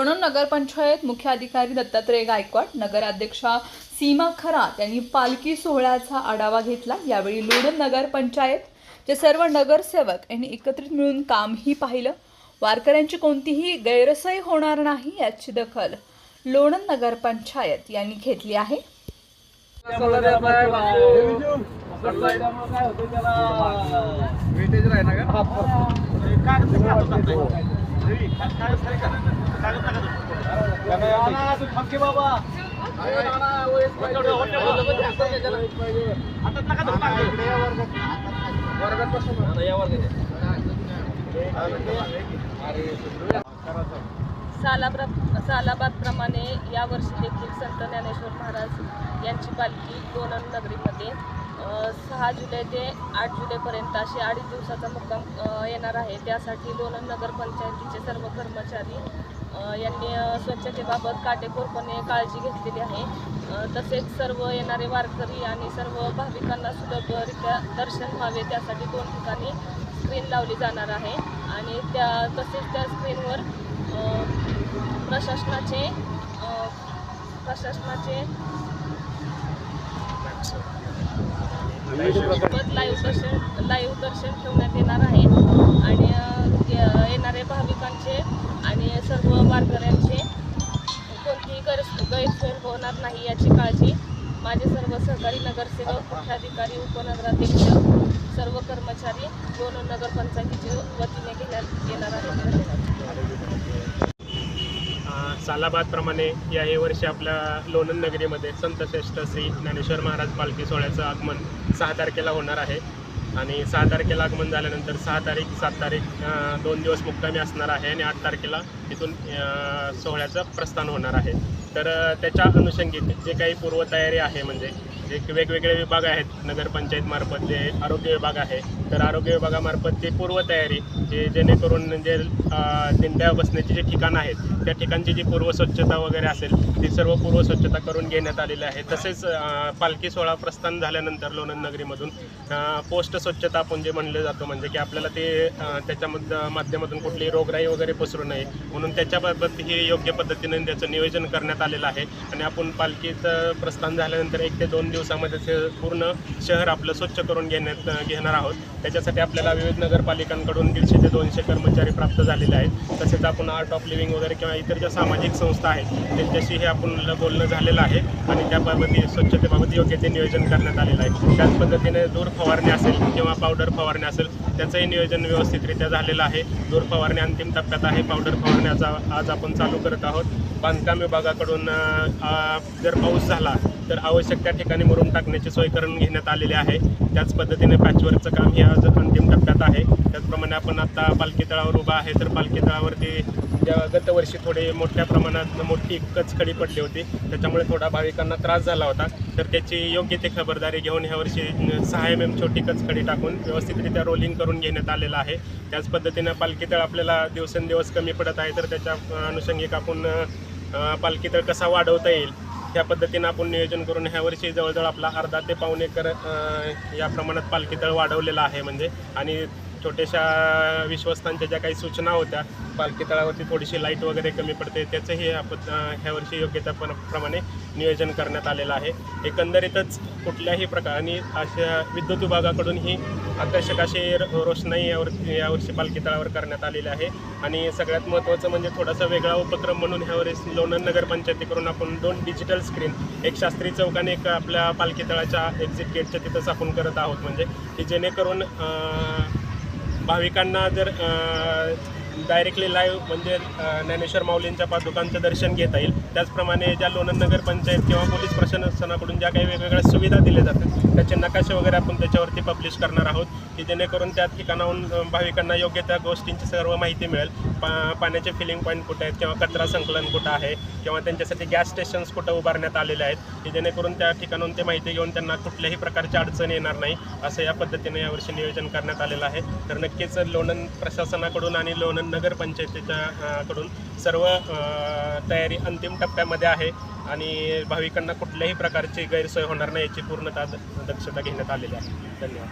लोणंद नगरपंचायत मुख्याधिकारी दत्तात्रय गायकवाड नगराध्यक्षा सीमा खरात यांनी पालखी सोहळ्याचा आढावा घेतला. यावेळी लोणंद नगरपंचायत चे सर्व नगरसेवक यांनी एकत्रित मिळून कामही पाहिलं. वारकऱ्यांची कोणतीही गैरसोय होणार नाही याची दखल लोणंद नगरपंचायत यांनी घेतली आहे. सालाब्र सालाबादप्रमाणे यावर्षी देखील संत ज्ञानेश्वर महाराज यांची पालखी लोणंद नगरीमध्ये सहा जुलै ते आठ जुलैपर्यंत अशी अडीच दिवसाचा मुक्काम येणार आहे. त्यासाठी लोणंद नगरपंचायतीचे सर्व कर्मचारी यांनी स्वच्छतेबाबत काटेकोरपणे काळजी घेतलेली आहे. तसेच सर्व येणारे वारकरी आणि सर्व भाविकांना सुलभरित्या दर्शन व्हावे त्यासाठी दोन ठिकाणी स्क्रीन लावली जाणार आहे. आणि त्या तसेच त्या स्क्रीनवर प्रशासनाचे प्रशासनाचे सोबत लाईव्ह दर्शन लाईव्ह दर्शन ठेवण्यात येणार आहे. आणि येणारे भाविकांचे आणि सर्व वारकऱ्यांचे कोणतीही गैर गैरसोय होणार नाही याची काळजी माझे सर्व सहकारी नगरसेवक मुख्याधिकारी उपनगराध्यक्ष सर्व कर्मचारी दोन नगरपंचायतीच्या वतीने घेण्यात येणार आहे. धन्यवाद. सालाबादप्रमाणे या हे वर्षी आपल्या लोणंद नगरीमध्ये संत श्रेष्ठ श्री ज्ञानेश्वर महाराज पालखी सोहळ्याचं आगमन सहा तारखेला होणार आहे. आणि सहा तारखेला आगमन झाल्यानंतर सहा तारीख सात तारीख दोन दिवस मुक्कामी असणार आहे आणि आठ तारखेला तिथून सोहळ्याचं प्रस्थान होणार आहे. तर त्याच्या अनुषंगिक जे काही पूर्वतयारी आहे म्हणजे जे वेगवेगळे विभाग आहेत नगरपंचायतमार्फत जे आरोग्य विभाग आहे तर आरोग्य विभागामार्फत जे पूर्वतयारी जे जेणेकरून म्हणजे, जे दिंड्या बसण्याची जी ठिकाणं आहेत त्या ठिकाणची जी पूर्व स्वच्छता वगैरे असेल ती सर्व पूर्व स्वच्छता करून घेण्यात आलेली आहे. तसेच पालखी सोहळा प्रस्थान झाल्यानंतर लोणंद नगरीमधून पोस्ट स्वच्छता आपण जे म्हणलं जातो. म्हणजे की आपल्याला ते त्याच्यामध त्याच्यामध्ये माध्यमातून कुठली रोगराई वगैरे पसरू नये. म्हणून त्याच्याबाबत ही योग्य पद्धतीने त्याचं नियोजन करण्यात आलेलं आहे. आणि आपण पालखीचं प्रस्थान झाल्यानंतर एक ते दोन दिवस दिवसामध्ये ते पूर्ण शहर आपलं स्वच्छ करून घेण्यात घेणार आहोत. त्याच्यासाठी आपल्याला विविध नगरपालिकांकडून दीडशे ते दोनशे कर्मचारी प्राप्त झालेले आहेत. तसेच आपण आर्ट ऑफ लिव्हिंग वगैरे किंवा इतर ज्या सामाजिक संस्था आहेत त्यांच्याशी हे आपण बोलणं झालेलं आहे आणि त्याबाबत स्वच्छतेबाबत योग्य ते नियोजन करण्यात आलेलं आहे. त्याच पद्धतीने दूर फवारणी असेल किंवा पावडर फवारणी असेल त्याचंही नियोजन व्यवस्थितरित्या झालेलं आहे. दूर फवारणी अंतिम टप्प्यात आहे. पावडर फवारण्याचा आज आपण चालू करत आहोत. बांधकाम विभागाकडून जर पाऊस झाला तर आवश्यक त्या ठिकाणी मुरुम टाकण्याची सोय करून घेण्यात आलेली आहे. त्याच पद्धतीने पॅचवर्कचं काम हे आज अंतिम टप्प्यात आहे. त्याचप्रमाणे आपण आता पालखी तळावर उभा आहे तर पालखी तळावरती गतवर्षी थोडे मोठ्या प्रमाणात मोठी कचकडी पडली होती. त्याच्यामुळे थोडा भाविकांना त्रास झाला होता. तर त्याची योग्य ते खबरदारी घेऊन ह्यावर्षी सहा एम एम छोटी कचकडी टाकून व्यवस्थितरित्या रोलिंग करून घेण्यात आलेलं आहे. त्याच पद्धतीनं पालखी तळ आपल्याला दिवसेंदिवस कमी पडत आहे तर त्याच्या अनुषंगिक आपण पालखी तळ कसा वाढवता येईल त्या पद्धतीनं आपण नियोजन करून ह्या वर्षी जवळजवळ आपला अर्धा ते पावणे एकर या प्रमाणात पालखी तळ वाढवलेला आहे म्हणजे. आणि छोट्याशा विश्वस्तांच्या ज्या काही सूचना होत्या पालखी तळावरती थोडीशी लाइट वगैरे कमी पडते त्याचंही आपण ह्या वर्षी योग्य त्या प्रमाणे नियोजन करण्यात आलेलं आहे. एकंदरीतच कुठल्याही प्रकाराने अशा विद्युत विभागाकडून ही आकर्षक अशी रो- रोषणाई यावर यावर्षी पालखी तळावर करण्यात आलेली आहे. आणि सगळ्यात महत्त्वाचं म्हणजे थोडासा वेगळा उपक्रम म्हणून ह्यावेळेस लोणंद नगरपंचायतीकडून आपण दोन डिजिटल स्क्रीन एक शास्त्री चौकाने एक आपल्या पालखी तळाच्या एक्झिट गेटच्या तिथंच आपण करत आहोत. म्हणजे की जेणेकरून भाविकांना जर डायरेक्टली लाईव्ह म्हणजे ज्ञानेश्वर माऊलींच्या पादुकांचं दर्शन घेता येईल. त्याचप्रमाणे ज्या लोणंद नगर पंचायत किंवा पोलीस प्रशासनाकडून ज्या काही वेगवेगळ्या सुविधा दिल्या जातात त्याचे नकाशे वगैरे आपण त्याच्यावरती पब्लिश करणार आहोत की जेणेकरून त्या ठिकाणाहून भाविकांना योग्य त्या गोष्टींची सर्व माहिती मिळेल. पा पाण्याचे फिलिंग पॉईंट कुठे आहेत किंवा कचरा संकलन कुठं आहे किंवा त्यांच्यासाठी गॅस स्टेशन्स कुठं उभारण्यात आलेले आहेत की जेणेकरून त्या ठिकाणून ते माहिती घेऊन त्यांना कुठल्याही प्रकारची अडचण येणार नाही असं या पद्धतीने यावर्षी नियोजन करण्यात आलेलं आहे. तर नक्कीच लोणंद प्रशासनाकडून आणि लोणंद नगरपंचायतीच्या कडून सर्व तयारी अंतिम टप्प्यामध्ये आहे आणि भाविकांना कुठल्याही प्रकारची गैरसोय होणार नाही याची पूर्णतः द- दक्षता घेण्यात आलेली आहे. धन्यवाद.